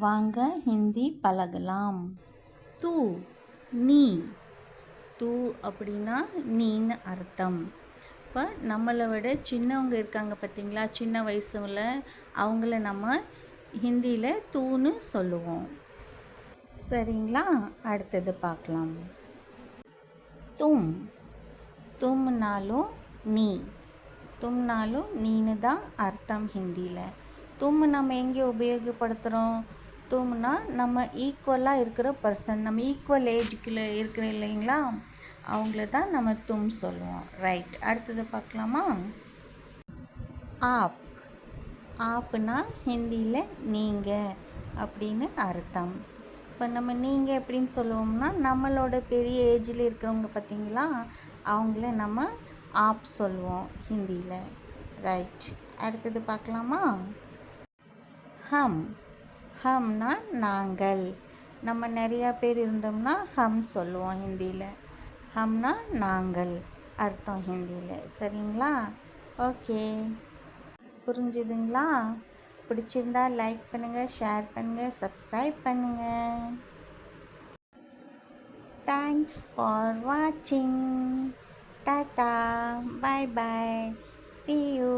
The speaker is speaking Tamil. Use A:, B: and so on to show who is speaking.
A: வாங்க ஹிந்தி பழகலாம். தூ நீ. தூ அப்படின்னா நீன்னு அர்த்தம். இப்போ நம்மளை விட சின்னவங்க இருக்காங்க பார்த்தீங்களா? சின்ன வயசுல அவங்கள நம்ம ஹிந்தியில் தூன்னு சொல்லுவோம். சரிங்களா? அடுத்தது பார்க்கலாம். தும். தும்னாலும் நீ. தும்னாலும் நீனு தான் அர்த்தம் ஹிந்தியில். தும் நம்ம எங்கே உபயோகப்படுத்துகிறோம் பார்த்தோம்னா நம்ம ஈக்குவலாக இருக்கிற பர்சன் நம்ம ஈக்குவல் ஏஜுக்குள்ளே இருக்கிற இல்லைங்களா? அவங்கள தான் நம்ம தும் சொல்லுவோம். ரைட் அடுத்தது பார்க்கலாமா? ஆப். ஆப்னா ஹிந்தியில் நீங்கள் அப்படின்னு அர்த்தம். இப்போ நம்ம நீங்கள் எப்படின்னு சொல்லுவோம்னா நம்மளோட பெரிய ஏஜில் இருக்கிறவங்க பார்த்தீங்களா? அவங்கள நம்ம ஆப் சொல்லுவோம் ஹிந்தியில். ரைட் அடுத்தது பார்க்கலாமா? ஹம். ஹம்னா நாங்கள். நம்ம நிறையா பேர் இருந்தோம்னா ஹம் சொல்லுவோம் ஹிந்தியில். ஹம்னா நாங்கள் அர்த்தம் ஹிந்தியில். சரிங்களா? ஓகே. புரிஞ்சுதுங்களா? பிடிச்சிருந்தா லைக் பண்ணுங்கள் ஷேர் பண்ணுங்கள் சப்ஸ்கிரைப் பண்ணுங்கள் தேங்க்ஸ் ஃபார் வாட்சிங் tata. Bye bye. See you